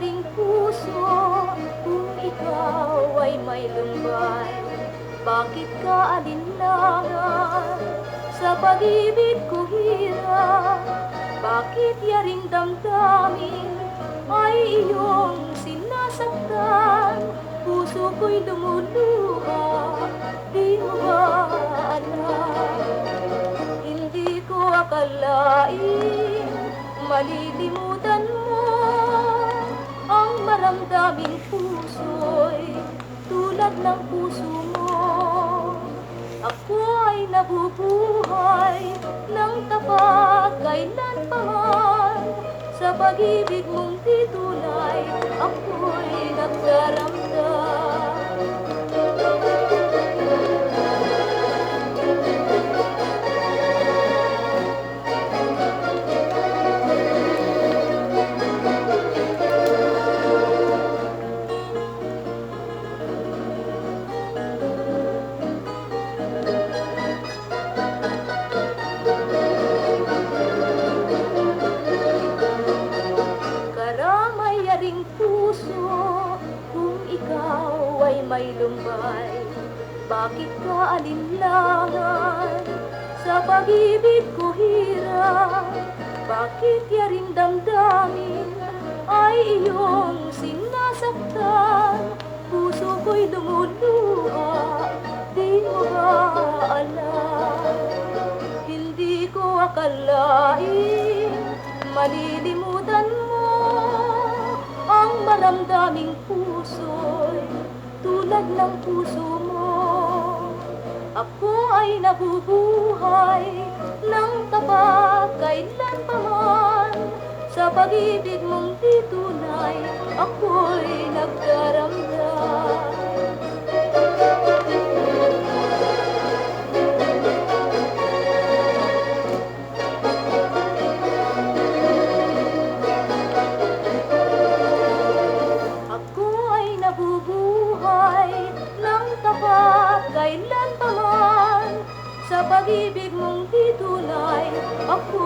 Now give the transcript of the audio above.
ring puso Kung ikaw ay may lumbay Bakit ka alinlangan? Sa pag-ibig ko hirap Bakit yaring damdamin Ay iyong sinasaktan? Puso ko'y lumuluha Di mo ba alam? Hindi ko akalain Malilimutan mo ang maramdaming puso'y Tulad ng puso mo. Ako ay nabubuhay Ng tapat kailan pa Sa pag-ibig mong ay may lumbay. Bakit ka alinlangan? Sa pag-ibig ko hirap. Bakit yaring damdamin Ay iyong sinasaktan? Puso ko'y lumuluha Di mo ba alam? Hindi ko akalain Malilimutan mo Ang maramdaming puso'y Tulad ng puso mo. Ako ay nabubuhay Ng tapat kailan pa man. Sa pag-ibig mong di tunay Ako'y nagdaramdam tapat kailan pa man Sa pag-ibig mong di tunay ako'y nagkaramdam